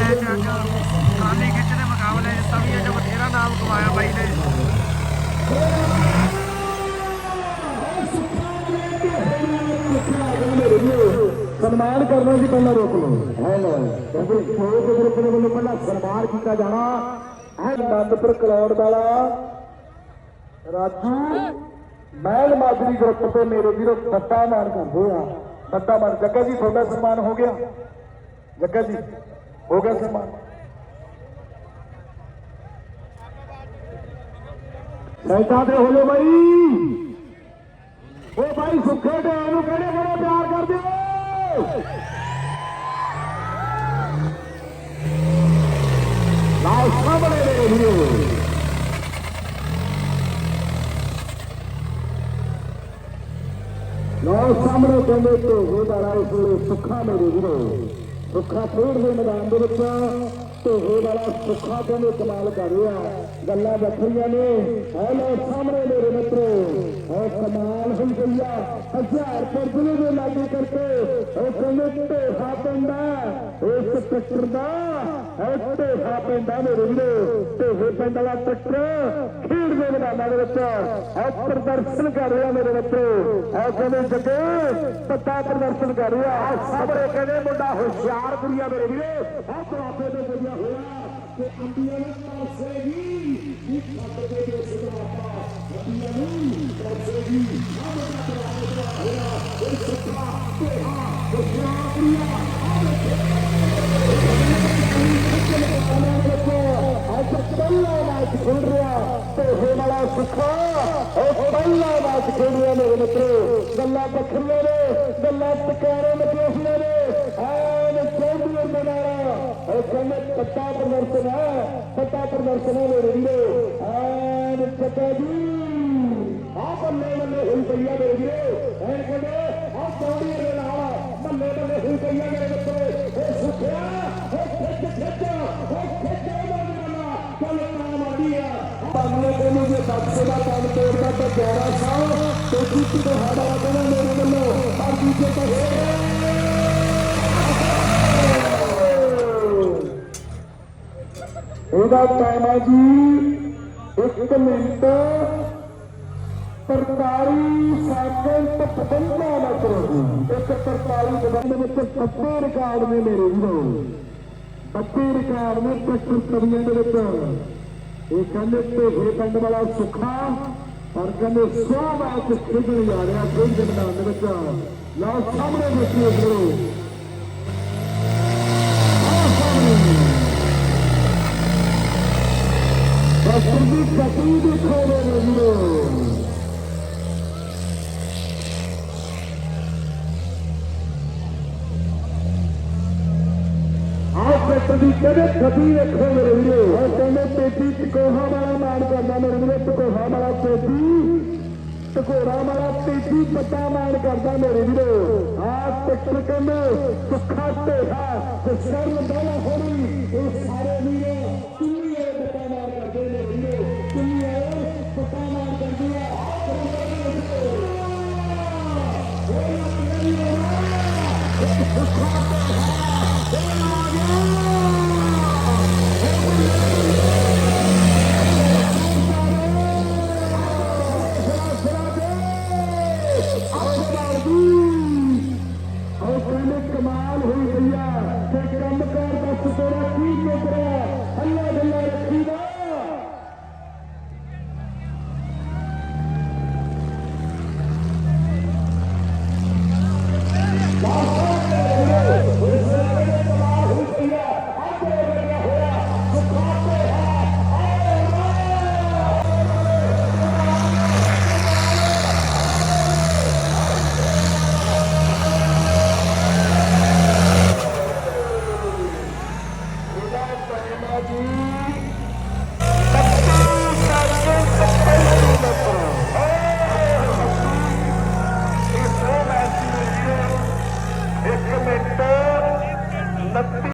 Match ਅੱਜ trolley ਖਿੱਚ ਦੇ ਮੁਕਾਬਲੇ ਜਿੱਤਾ ਅੱਜ ਬਥੇਰਾ ਨਾਮ ਕਮਾਇਆ ਬਾਈ ਨੇ। ਸਨਮਾਨ ਕਰਨਾ ਜੀ ਪਹਿਲਾਂ ਰੋਕ ਲਓ। ਹੈ ਲੋ ਕਿਉਂਕਿ ਸ਼ੋਅ ਗਰੁੱਪ ਦੇ ਵੱਲੋਂ ਪਹਿਲਾਂ ਸਨਮਾਨ ਕੀਤਾ ਜਾਣਾ। ਹੈ ਨੰਦਪੁਰ ਕਲੌੜ ਵਾਲਾ ਰਾਜੂ ਮਹਿਲ ਮਾਜਰੀ ਗਰੁੱਪ ਤੋਂ ਮੇਰੇ ਵੀਰੋ ਸੱਟਾ ਮਾਰ ਕਰਦੇ ਆ। ਸੱਟਾ ਮਾਰ ਜੱਗਾ ਜੀ, ਤੁਹਾਡਾ ਸਨਮਾਨ ਹੋ ਗਿਆ। ਜੱਗਾ ਜੀ। ਹੋ ਗਿਆ ਸਨਮਾਨ ਸੈਂਟਾਂ ਤੇ ਹੋ ਬਾਈ। ਉਹ ਭਾਈ ਸੁੱਖੇ ਦੇ ਨੂੰ ਕਿਹੜੇ ਬੜੇ ਪਿਆਰ ਕਰਦੇ ਹੋ? ਲਾਓ ਸਾਹਮਣੇ ਦੇ ਵੀਰੋ ਲਾਓ ਸਾਹਮਣੇ ਕਹਿੰਦੇ ਤੇ ਉਹਦਾ ਰਾਹ ਇਸ ਵੇਲੇ ਸੁੱਖਾ ਮੇਰੇ ਵੀਰੋ ਸੁੱਖਾ ਖੇਡ ਦੇ ਮੈਦਾਨ ਦੇ ਵਿੱਚ। ਢੋਹੇ ਵਾਲਾ ਸੁੱਖਾ ਕਹਿੰਦੇ ਕਮਾਲ ਕਰ ਰਿਹਾ। ਗੱਲਾਂ ਵੱਖਰੀਆਂ ਨੇ। ਹੈ ਲੋ ਸਾਹਮਣੇ ਮੇਰੇ ਮਿੱਤਰੋ ਹੈ ਕਮਾਲ ਹੋਈ ਗਈ ਆ। ਹਜ਼ਾਰ ਪਰਦਲੇ ਦੇ ਲਾਗੇ ਕਰਕੇ ਉਹ ਕਹਿੰਦੇ ਢੋਹਾ ਪੈਂਦਾ। ਇਸ ਟੱਕਰ ਦਾ ਹੈ ਢੋਹਾ ਪੈਂਦਾ ਮੇਰੇ ਵੀਰੋ। ਢੋਹੇ ਪਿੰਡ ਵਾਲਾ ਟੱਕਰ ਖੇਡ ਦੇ ਮੈਦਾਨਾਂ ਦੇ ਵਿੱਚ। ਹੈ ਪ੍ਰਦਰਸ਼ਨ ਕਰ ਰਿਹਾ ਮੇਰੇ ਮਿੱਤਰੋ। ਹੈ ਕਹਿੰਦੇ ਜੱਗੇ ਪੱਤਾ ਪ੍ਰਦਰਸ਼ਨ ਕਰ ਰਿਹਾ। ਆਹ ਸਾਹਮਣੇ ਕਹਿੰਦੇ ਮੁੰਡਾ ਹੁਸ਼ਿਆਰ ਕੁੜੀਆ ਮੇਰੇ ਵੀਰੋ। ਆਹ ਪ੍ਰਾਪੇ ਦੇ ਗੁੜੀਆ ਹੋਇਆ ਕਿ ਅੰਬੀਆਂ ਨੂੰ ਪਾਸੇਗੀ ਇਹ ਖੱਤ ਦੇ ਦੇ ਸੁਧਾਰਤਾ ਅੰਬੀਆਂ ਨੂੰ ਪਾਸੇਗੀ ਆਹ ਮੁੰਡਾ ਪ੍ਰਾਪੇ ਦਾ ਹੋਇਆ ਇਹ ਸੁੱਖਾ ਤੇ ਹਾਂ ਹੁਸ਼ਿਆਰ ਕੁੜੀਆ ਅੱਜ ਪਹਿਲਾ ਮੈਚ ਖੇਡ ਰਿਹਾ ਤੇ ਇਹ ਵਾਲਾ ਸੁੱਖਾ ਉਹ ਪਹਿਲਾ ਮੈਚ ਖੇਡ ਰਿਹਾ ਮੇਰੇ ਮਿੱਤਰੋ ਗੱਲਾਂ ਵੱਖਰੀਆਂ ਨੇ ਗੱਲਾਂ ਟਕਾਰੇ ਮਚੋਸੀਆਂ ਨੇ ਐਨ ਚੌਂਡੀਅਰ ਮਨਾਰਾ ਉਹ ਕਹਿੰਦੇ ਪੱਟਾ ਪ੍ਰਦਰਸ਼ਨ ਹੈ ਪੱਟਾ ਪ੍ਰਦਰਸ਼ਨ ਹੈ ਮੇਰੇ ਵੀਰੋ। ਐਨ ਚੱਕਾ ਜੀ। ਆ ਬੱਲੇ ਬੱਲੇ ਹੋਈ ਪਈ ਆ ਮੇਰੇ ਵੀਰੋ। ਐਨ ਕਹਿੰਦੇ ਆ ਚੌਂਡੀਅਰ ਦੇ ਨਾਲ ਬੱਲੇ ਬੱਲੇ ਹੋਈ ਪਈ ਆ ਮੇਰੇ ਮਿੱਤਰੋ ਇਹ ਸੁੱਖਿਆ ਉਹ ਖਿੱਚ ਖਿੱਚ ਉਹ ਖਿੱਚ ਉਹਦਾ ਜਮਾਨਾ ਚੱਲ ਨਾਮ ਆਦੀ ਆ। ਬਾਬਲੇ ਕੋਲੋਂ ਜੇ ਸਾਥੇ ਦਾ ਕੰਮ ਤੋੜਦਾ ਤਾਂ 11 ਸਾਲ ਤੇ ਜਿੱਤ ਤੋਂ ਉਹਦਾ ਟਾਈਮ ਹੈ ਜੀ 1 ਮਿੰਟ। 43 ਸੈਕਿੰਡ 55 ਮੀਟਰ ਇੱਕ 43 ਦੇ ਵਿੱਚ 70 ਰਿਕਾਰਡ ਨੇ ਮੇਰੇ ਵੀਰੋ। 32 ਰਿਕਾਰਡ ਨੇ ਟਰੈਕਟਰ ਕਵੀਆਂ ਦੇ ਵਿੱਚ। ਇਹ ਕਹਿੰਦੇ ਢੋਹੇ ਪਿੰਡ ਵਾਲਾ ਸੁੱਖਾ ਪਰ ਕਹਿੰਦੇ 100 ਮੈਚ ਖੇਡਣ ਜਾ ਰਿਹਾ ਖੇਡ ਦੇ ਦੇ ਵਿੱਚ। ਲਓ ਸਾਹਮਣੇ ਦੇਖੀਏ ਵੀਰੋ ਕਹਿੰਦੇ ਖੱਤੀ ਵੇਖੋ ਮੇਰੇ ਵੀਰੋ। ਉਹ ਕਹਿੰਦੇ ਪੇਟੀ ਟਕੋਹਾ ਵਾਲਾ ਮਾਨ ਕਰਦਾ ਮੇਰੇ ਵੀਰੋ, ਟਕੋਹਾ ਵਾਲਾ ਪੇਟੀ। ਟਕੋਰਾ ਵਾਲਾ ਪੇਟੀ ਪੱਤਾ ਮਾਨ ਕਰਦਾ ਮੇਰੇ ਵੀਰੋ। ਆਹ ਟਰੈਕਟਰ ਕਹਿੰਦੇ ਸੁੱਖਾ ਢੇਹਾ ਤੇ ਸ਼ਰਨ ਦੋਲਾ ਹੋਣੀ। ਇਹ ਸਾਰੇ ਵੀਰੋ Vamos!